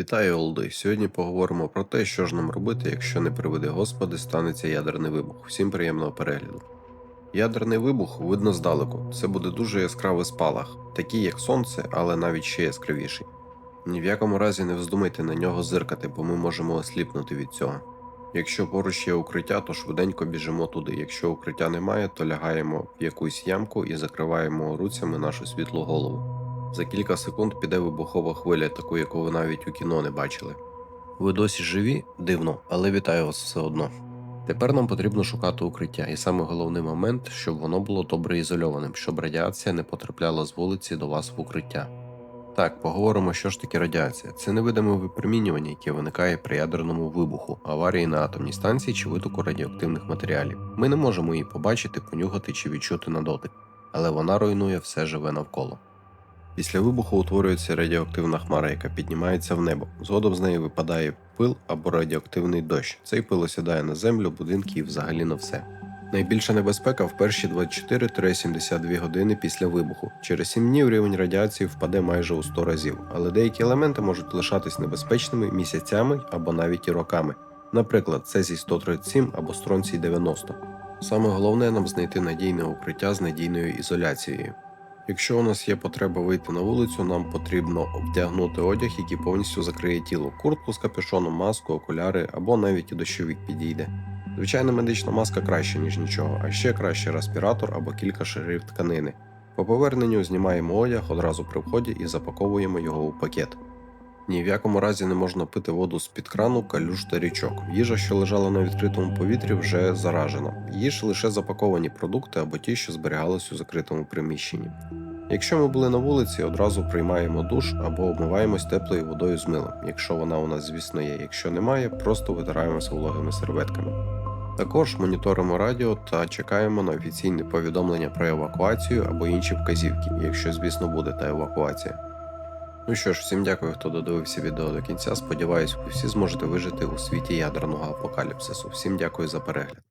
Вітаю, Олди! Сьогодні поговоримо про те, що ж нам робити, якщо не приведи Господи, станеться ядерний вибух. Всім приємного перегляду. Ядерний вибух видно здалеку. Це буде дуже яскравий спалах, такий як сонце, але навіть ще яскравіший. Ні в якому разі не вздумайте на нього зиркати, бо ми можемо осліпнути від цього. Якщо поруч є укриття, то швиденько біжимо туди. Якщо укриття немає, то лягаємо в якусь ямку і закриваємо руцями нашу світлу голову. За кілька секунд піде вибухова хвиля, таку, яку ви навіть у кіно не бачили. Ви досі живі? Дивно, але вітаю вас все одно. Тепер нам потрібно шукати укриття, і саме головний момент, щоб воно було добре ізольованим, щоб радіація не потрапляла з вулиці до вас в укриття. Так, поговоримо, що ж таке радіація. Це невидиме випромінювання, яке виникає при ядерному вибуху, аварії на атомній станції чи витоку радіоактивних матеріалів. Ми не можемо її побачити, понюхати чи відчути на дотик, але вона руйнує все живе навколо. Після вибуху утворюється радіоактивна хмара, яка піднімається в небо. Згодом з неї випадає пил або радіоактивний дощ. Цей пил осідає на землю, будинки і взагалі на все. Найбільша небезпека в перші 24-72 години після вибуху. Через 7 днів рівень радіації впаде майже у 100 разів, але деякі елементи можуть лишатись небезпечними місяцями або навіть і роками. Наприклад, цезій 137 або стронцій 90. Саме головне нам знайти надійне укриття з надійною ізоляцією. Якщо у нас є потреба вийти на вулицю, нам потрібно вдягнути одяг, який повністю закриє тіло, куртку з капюшоном, маску, окуляри або навіть і дощовик підійде. Звичайна медична маска краще, ніж нічого, а ще краще респіратор або кілька шарів тканини. По поверненню знімаємо одяг одразу при вході і запаковуємо його у пакет. Ні в якому разі не можна пити воду з-під крану, калюж та річок. Їжа, що лежала на відкритому повітрі, вже заражена. Їж лише запаковані продукти або ті, що зберігались у закритому приміщенні. Якщо ми були на вулиці, одразу приймаємо душ або обмиваємось теплою водою з милом, якщо вона у нас, звісно, є. Якщо немає, просто витираємося вологими серветками. Також моніторимо радіо та чекаємо на офіційне повідомлення про евакуацію або інші вказівки, якщо, звісно, буде та евакуація. Ну що ж, всім дякую, хто додивився відео до кінця. Сподіваюсь, ви всі зможете вижити у світі ядерного апокаліпсису. Всім дякую за перегляд.